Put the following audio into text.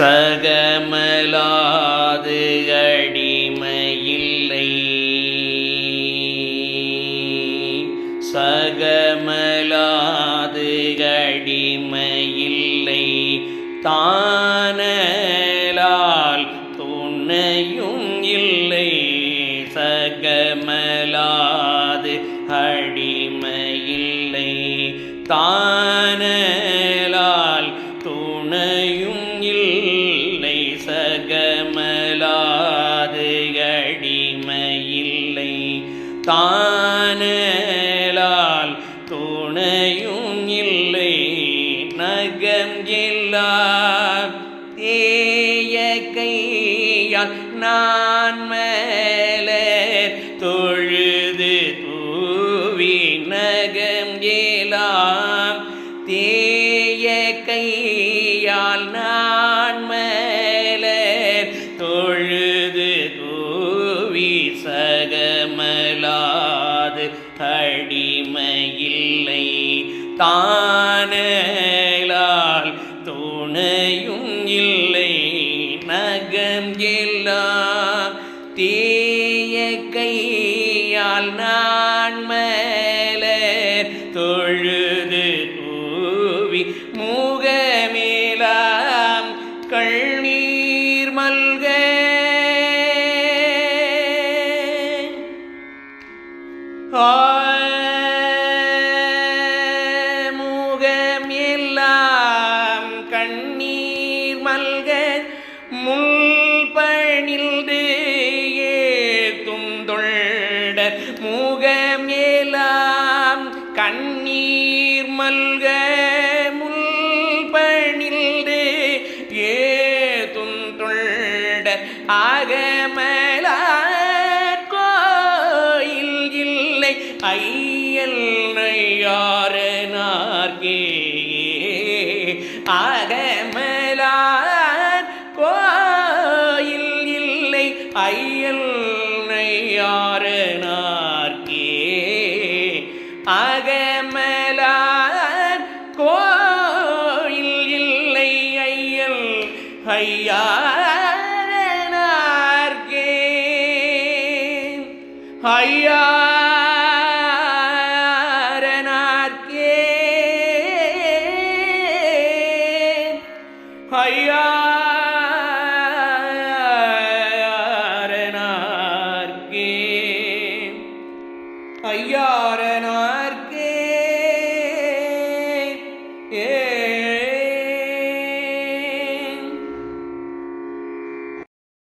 சகமலாது அடிமையில்லை. சகமலாது அடிமையில்லை. தான தானேலால் துணையும் இல்லை நகம் இல்லார். ஏய கையால் நான் மேலே தொழுது தூவி நகம் ஏலாம் தேய கையால் நான் அடிமையில்லை தானலால் துணையும் இல்லை. நகம் எல்லா தீய கையால் நான் மேலே தொழுது தூவி முகமேலாம் கள் முகம் எல்லாம் கண்ணீர் மல்க முள் பணிந்து ஏத்தும் தொண்டர் முகம் எல்லாம் கண்ணீர் மல்க முள் பணிந்து ஏத்தும் தொண்டர் இல்லை ஐயல் நையாரனார்கே ஆகமலார் கோயில் இல்லை ஐயல் நையாரனார்கே ஆகமலார் கோயில் இல்லை ஐயல் ஐயா ஐயா ஐயாரனார்க்கே ஐயாரனார்க்கே ஏ